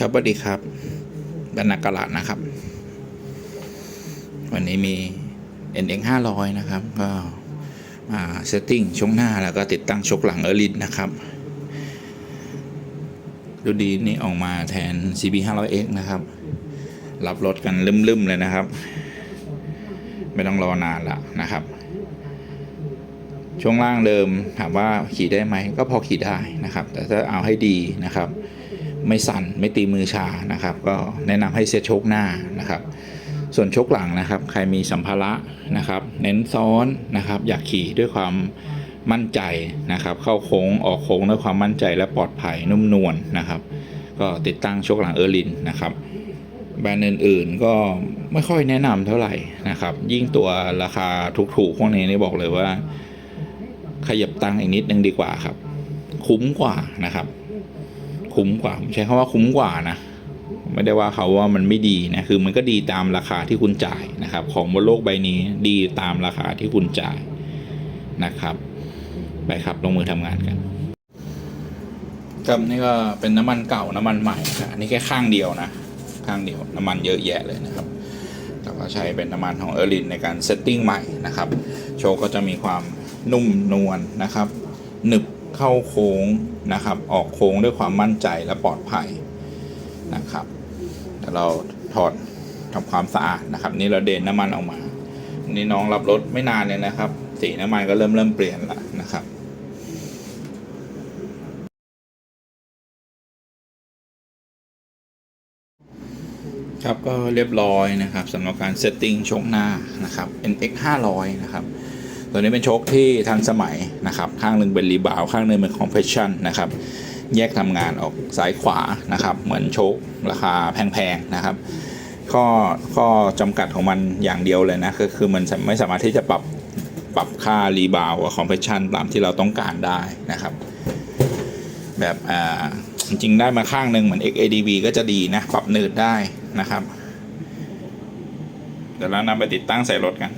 ครับสวัสดีครับบรรณากาลาดนะครับ วันนี้มี NX 500 นะครับ ก็มาเซตติ้งช่วงหน้าแล้วก็ติดตั้งชกหลังเออรินนะครับ ดูดีนี่ออกมาแทน CB 500X นะครับ รับรถกันลืมๆเลยนะครับ ไม่ต้องรอนานละนะครับ ช่วงล่างเดิมถามว่าขี่ได้ไหม ก็พอขี่ได้นะครับ แต่ถ้าเอาให้ดีนะครับ ไม่สั่นไม่ตีมือชานะครับ ก็แนะนำให้เซตชคหน้านะครับ ส่วนชคหลังนะครับ ใครมีสัมภาระนะครับ เน้นซ้อนนะครับ อยากขี่ด้วยความมั่นใจนะครับ เข้าโค้งออกโค้งด้วยความมั่นใจและปลอดภัยนุ่มนวลนะครับ ก็ติดตั้งชคหลังเออร์ลินนะครับแบรนด์อื่นๆก็ไม่ค่อยแนะนำเท่าไหร่นะครับ ยิ่งตัวราคาถูกๆพวกนี้นี่บอกเลยว่า ขยับตังค์อีกนิดนึงดีกว่าครับ คุ้มกว่านะครับ คุ้มกว่า ผมใช้คำว่าคุ้มกว่านะ ไม่ได้ว่าเขาว่ามันไม่ดีนะ คือมันก็ดีตามราคาที่คุณจ่ายนะครับ ของบนโลกใบนี้ดีตามราคาที่คุณจ่ายนะครับ ไปครับลงมือทำงานกันครับนี่ก็เป็นน้ำมันเก่าน้ำมันใหม่นะอันนี้แค่ข้างเดียวนะ ข้างเดียวน้ำมันเยอะแยะเลยนะครับแล้วก็ใช้เป็นน้ำมันของเออร์ลินในการเซตติ้งใหม่นะครับ โชว์ก็จะมีความนุ่มนวลนะครับหนึบ เข้าโค้งนะครับ ออกโค้งด้วยความมั่นใจและปลอดภัยนะครับเดี๋ยวเราถอดทำความสะอาดนะครับ นี่เราเดนน้ำมันออกมานี่น้องรับรถไม่นานเลยนะครับ สีน้ำมันก็เริ่มเริ่มเปลี่ยนแล้วนะครับครับก็เรียบร้อยนะครับสำหรับการเซตติ้งชคหน้านะครับ NX 500 นะครับ ตัวนี้เป็นโชคที่ทันสมัยนะครับ ข้างหนึ่งเป็นรีบาว ข้างหนึ่งเป็นคอมเพรสชันนะครับ แยกทำงานออกซ้ายขวานะครับ เหมือนโชคราคาแพงๆนะครับ ข้อข้อจำกัดของมันอย่างเดียวเลยนะก็คือมันไม่สามารถที่จะปรับปรับค่ารีบาวกับคอมเพรสชันตามที่เราต้องการได้นะครับ แบบอ่าจริงได้มาข้างหนึ่งเหมือน XADV ก็จะดีนะ ปรับหนืดได้นะครับ เดี๋ยวเรานำไปติดตั้งใส่รถกัน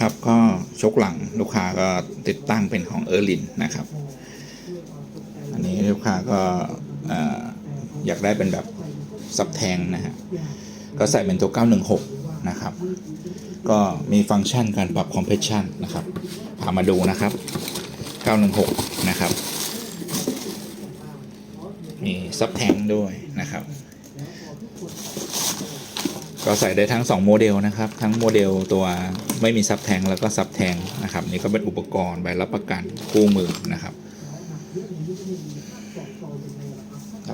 ครับก็ชกหลังลูกค้าก็ติดตั้งเป็นของเออร์ลินนะครับ อันนี้ลูกค้าก็เอ่ออยากได้เป็นแบบซับแทงนะฮะก็ใส่เป็นตัว 916 นะครับ ก็มีฟังก์ชันการปรับคอมเพรสชันนะครับพามาดูนะครับ 916 นะครับ มีซับแทงด้วยนะครับ ก็ใส่ได้ทั้ง 2 โมเดลนะครับ ทั้งโมเดลตัวไม่มีซับแทงแล้วก็ซับแทงนะครับ นี่ก็เป็นอุปกรณ์ใบรับประกันคู่มือนะครับ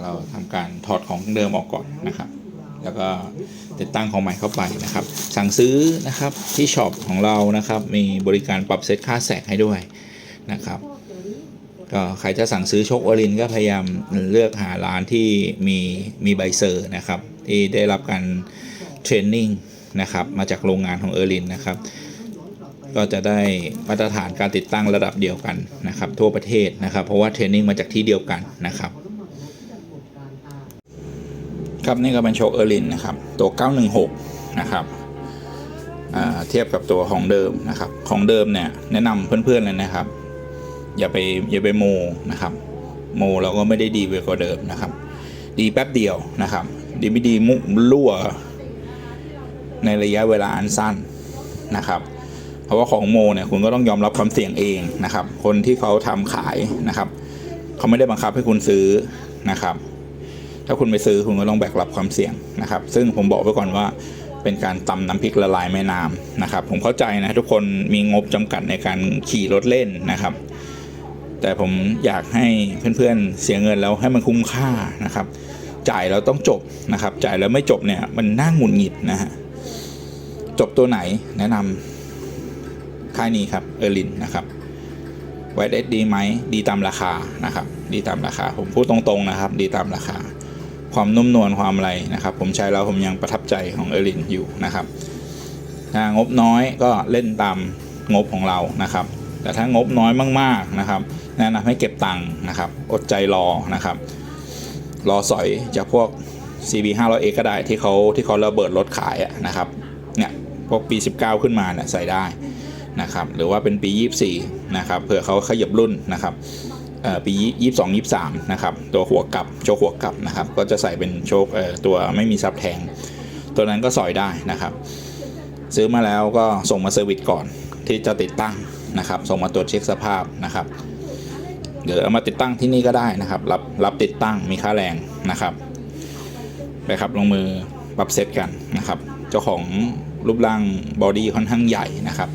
เราทำการถอดของเดิมออกก่อนนะครับ แล้วก็ติดตั้งของใหม่เข้าไปนะครับ สั่งซื้อนะครับที่ช็อปของเรานะครับ มีบริการปรับเซตค่าแสกให้ด้วยนะครับ ก็ใครจะสั่งซื้อโชคอลินก็พยายามเลือกหาร้านที่มีมีใบเซอร์นะครับ ที่ได้รับการ เทรนนิ่งนะครับ มาจากโรงงานของเออร์ลินนะครับ ก็จะได้มาตรฐานการติดตั้งระดับเดียวกันนะครับ ทั่วประเทศนะครับ เพราะว่าเทรนนิ่งมาจากที่เดียวกันนะครับครับนี่ก็เป็นโชคเออร์ลินนะครับ ตัว 916 นะครับเทียบกับตัวของเดิมนะครับ ของเดิมเนี่ยแนะนำเพื่อนๆเลยนะครับ อย่าไปอย่าไปโมนะครับ โมเราก็ไม่ได้ดีไปกว่าเดิมนะครับ ดีแป๊บเดียวนะครับ ดีไม่ดีมุกรั่ว ในระยะเวลาอันสั้นนะครับเพราะว่าของโมเนี่ยคุณก็ต้องยอมรับความเสี่ยงเองนะครับ คนที่เขาทำขายนะครับ เขาไม่ได้บังคับให้คุณซื้อนะครับ ถ้าคุณไปซื้อคุณก็ต้องแบกรับความเสี่ยงนะครับ ซึ่งผมบอกไว้ก่อนว่าเป็นการตำน้ำพริกละลายแม่น้ำนะครับ ผมเข้าใจนะทุกคนมีงบจำกัดในการขี่รถเล่นนะครับ แต่ผมอยากให้เพื่อนๆเสียเงินแล้วให้มันคุ้มค่านะครับ จ่ายแล้วต้องจบนะครับ จ่ายแล้วไม่จบเนี่ยมันน่าหงุดหงิดนะฮะ จบตัวไหนแนะนำค่ายนี้ครับเออร์ลินนะครับไวเอสดีไหมดีตามราคานะครับ ดีตามราคา ผมพูดตรงๆนะครับ ดีตามราคา ความนุ่มนวลความอะไรนะครับ ผมใช้แล้วผมยังประทับใจของเออร์ลินอยู่นะครับถ้างบน้อยก็เล่นตามงบของเรานะครับ แต่ถ้างบน้อยมากๆนะครับแนะนำให้เก็บตังค์นะครับ อดใจรอนะครับ รอสอยจากพวก CB 500X ก็ได้ที่เขาที่เขาระเบิดรถขายนะครับ พวกปี 19 ขึ้นมาเนี่ยใส่ได้นะครับหรือว่าเป็นปี 24 นะครับเผื่อเขาขยับรุ่นนะครับปียี่สองยี่สามนะครับ ตัวหัวกลับโชคหัวกลับนะครับ ก็จะใส่เป็นโชคตัวไม่มีซับแทง ตัวนั้นก็สอยได้นะครับ ซื้อมาแล้วก็ส่งมาเซอร์วิสก่อนที่จะติดตั้งนะครับ ส่งมาตรวจเช็คสภาพนะครับเดี๋ยวเอามาติดตั้งที่นี่ก็ได้นะครับ รับรับติดตั้งมีค่าแรงนะครับไปครับลงมือปรับเซตกันนะครับ เจ้าของ รูปร่างบอดี้ค่อนข้างใหญ่นะครับ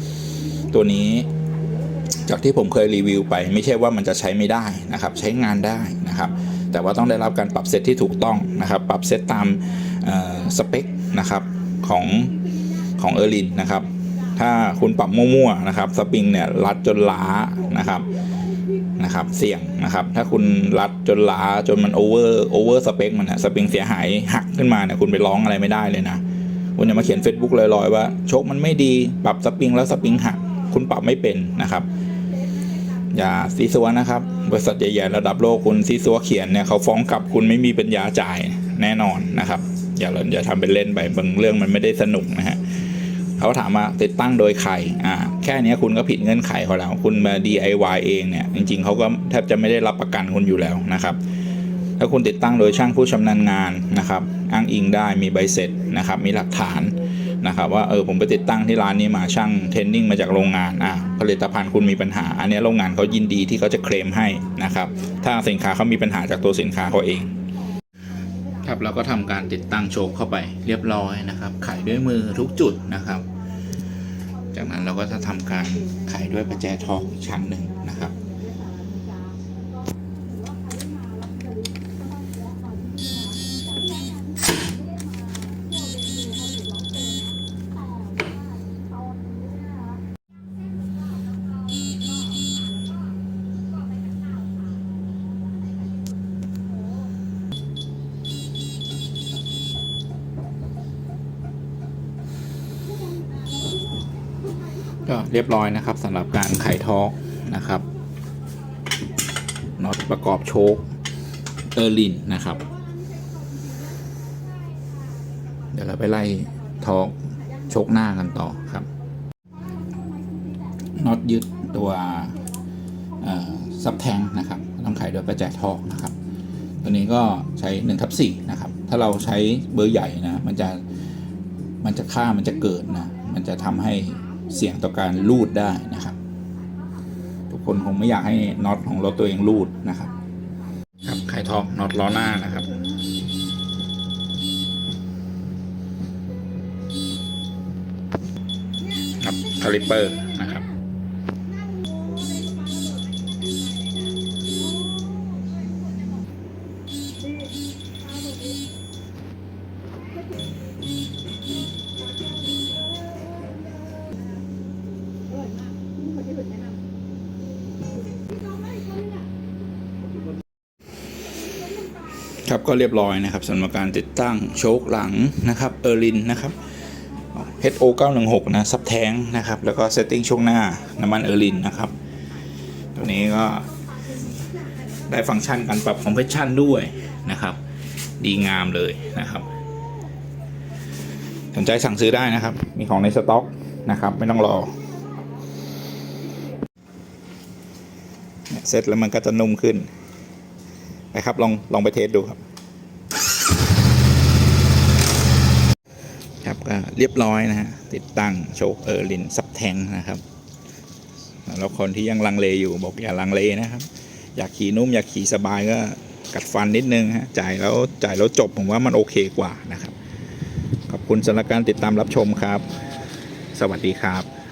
ตัวนี้จากที่ผมเคยรีวิวไป ไม่ใช่ว่ามันจะใช้ไม่ได้นะครับ ใช้งานได้นะครับ แต่ว่าต้องได้รับการปรับเซตที่ถูกต้องนะครับ ปรับเซตตามสเปคนะครับของของเออร์ลินนะครับ ถ้าคุณปรับมั่วๆนะครับสปริงเนี่ยรัดจนล้านะครับนะครับเสี่ยงนะครับ ถ้าคุณรัดจนล้าจนมันโอเวอร์โอเวอร์สเปคมันอะสปริงเสียหายหักขึ้นมาเนี่ยคุณไปร้องอะไรไม่ได้เลยนะ คุณอย่ามาเขียน Facebook ลอยๆว่าโชคมันไม่ดีปรับสปริงแล้วสปริงหักคุณปรับไม่เป็นนะครับ อย่าซีซัวนะครับ บริษัทใหญ่ๆระดับโลกคุณซีซัวเขียนเนี่ยเขาฟ้องกลับคุณไม่มีปัญญาจ่ายแน่นอนนะครับ อย่าเลยอย่าทำเป็นเล่นไปบางเรื่องมันไม่ได้สนุกนะฮะเขาถามว่าติดตั้งโดยใครอ่าแค่นี้คุณก็ผิดเงื่อนไขเขาแล้ว คุณมา DIY เองเนี่ยจริงๆเขาก็แทบจะไม่ได้รับประกันคุณอยู่แล้วนะครับ ถ้าคุณติดตั้งโดยช่างผู้ชำนาญงานนะครับ อ้างอิงได้มีใบเสร็จนะครับมีหลักฐานนะครับว่าเออผมไปติดตั้งที่ร้านนี้มาช่างเทนนิ่งมาจากโรงงานอ่าผลิตภัณฑ์คุณมีปัญหา อันนี้โรงงานเขายินดีที่เขาจะเคลมให้นะครับถ้าสินค้าเขามีปัญหาจากตัวสินค้าเขาเองครับเราก็ทำการติดตั้งโชคเข้าไปเรียบร้อยนะครับไขด้วยมือทุกจุดนะครับ จากนั้นเราก็จะทำการไขด้วยประแจทองชั้นหนึ่งนะครับ ก็เรียบร้อยนะครับสำหรับการไขทอกนะครับน็อตประกอบโชคเออร์ลินนะครับ เดี๋ยวเราไปไล่ทอกโชคหน้ากันต่อครับน็อตยึดตัวซับแทงนะครับต้องไขโดยประแจทอกนะครับ ตัวนี้ก็ใช้1ทับ4นะครับ ถ้าเราใช้เบอร์ใหญ่นะมันจะมันจะค่ามันจะเกิดนะมันจะทำให้ เสี่ยงต่อการลูดได้นะครับ ทุกคนคงไม่อยากให้น็อตของรถตัวเองลูดนะครับ ครับไขทอกน็อตล้อหน้านะครับครับคาลิปเปอร์นะครับ ครับก็เรียบร้อยนะครับสำหรับการติดตั้งโชคหลังนะครับเออร์ลินนะครับ HO 916นะซับแทงนะครับแล้วก็เซตติ้งช่วงหน้าน้ำมันเออร์ลินนะครับตัวนี้ก็ได้ฟังก์ชันการปรับคอมเพรสชันด้วยนะครับ ดีงามเลยนะครับ สนใจสั่งซื้อได้นะครับ มีของในสต็อกนะครับ ไม่ต้องรอเนี่ยเสร็จแล้วมันก็จะนุ่มขึ้น นะครับลองลองไปเทสดูครับ ครับก็เรียบร้อยนะฮะติดตั้งโชคเออร์ลินซับแทงนะครับแล้วคนที่ยังลังเลอยู่บอกอย่าลังเลนะครับ อยากขี่นุ่มอยากขี่สบายก็กัดฟันนิดนึงฮะจ่ายแล้วจ่ายแล้วจบผมว่ามันโอเคกว่านะครับ ขอบคุณสำหรับการติดตามรับชมครับ สวัสดีครับ